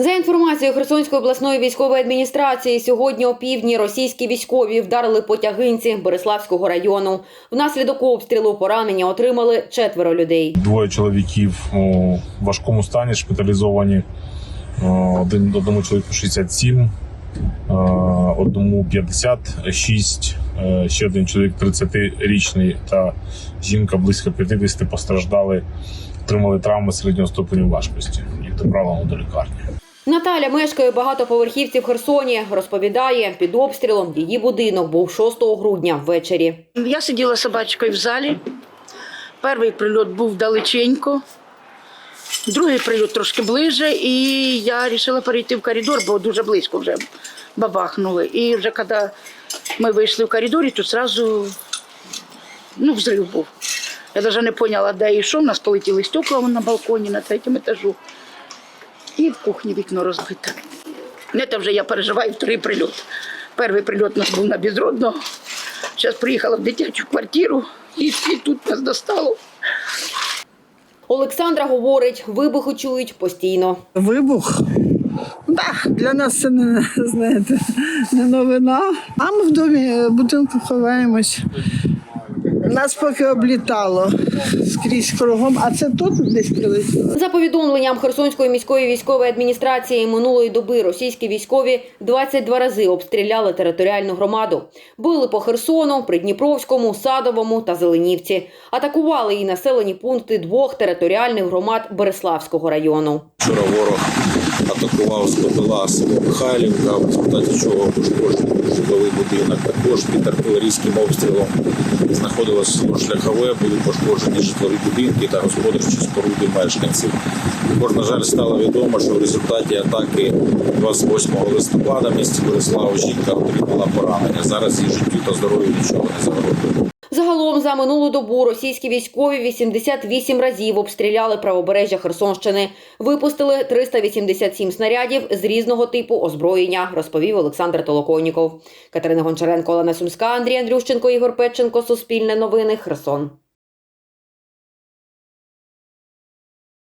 За інформацією Херсонської обласної військової адміністрації, сьогодні о півдні російські військові вдарили по тягинці Береславського району. Внаслідок обстрілу поранення отримали четверо людей. Двоє чоловіків у важкому стані, шпиталізовані. Один одному чоловіку 67, е, одному 56, е, ще один чоловік 30-річний та жінка близько 50 постраждали, отримали травми середнього ступеню важкості. Їх доправлено до лікарні. Наталя мешкає багатоповерхівці в Херсоні. Розповідає, під обстрілом її будинок був 6 грудня ввечері. Я сиділа собачкою в залі. Перший прильот був далеченько, другий прильот трошки ближче, і я вирішила перейти в коридор, бо дуже близько вже бабахнули. І вже коли ми вийшли в коридорі, то одразу ну, взрив був. Я навіть не поняла, де і що. У нас полетіли стекла на балконі на третьому етажу. І в кухні вікно розбите. Не це вже я переживаю вторий прильот. Перший прильот у нас був на безродного. Зараз приїхала в дитячу квартиру і, і тут нас достало. Олександра говорить, вибухи чують постійно. Вибух. Так, для нас це не знаєте, не новина. А ми в домі е, будинку ховаємось. Нас поки облітало скрізь кругом, а це тут десь прилетіло. За повідомленням Херсонської міської військової адміністрації минулої доби російські військові 22 рази обстріляли територіальну громаду. Били по Херсону, Придніпровському, Садовому та Зеленівці. Атакували і населені пункти двох територіальних громад Береславського району. Вчора ворог атакував з БПЛА село Михайлівка, в результаті чого пошкоджений житловий будинок. Також під артилерійським обстрілом знаходилось Шляхове, були пошкоджені житлові будинки та господарчі споруди мешканців. Також, на жаль, стало відомо, що в результаті атаки 28 листопада в місті Борислав жінка отримала поранення. Зараз її життю та здоров'ю нічого не загрожує. Загалом за минулу добу російські військові 88 разів обстріляли правобережжя Херсонщини. Випустили 387 снарядів з різного типу озброєння, розповів Олександр Толоконіков. Катерина Гончаренко, Олена Сумська, Андрій Андрющенко, Ігор Петченко. Суспільне новини. Херсон.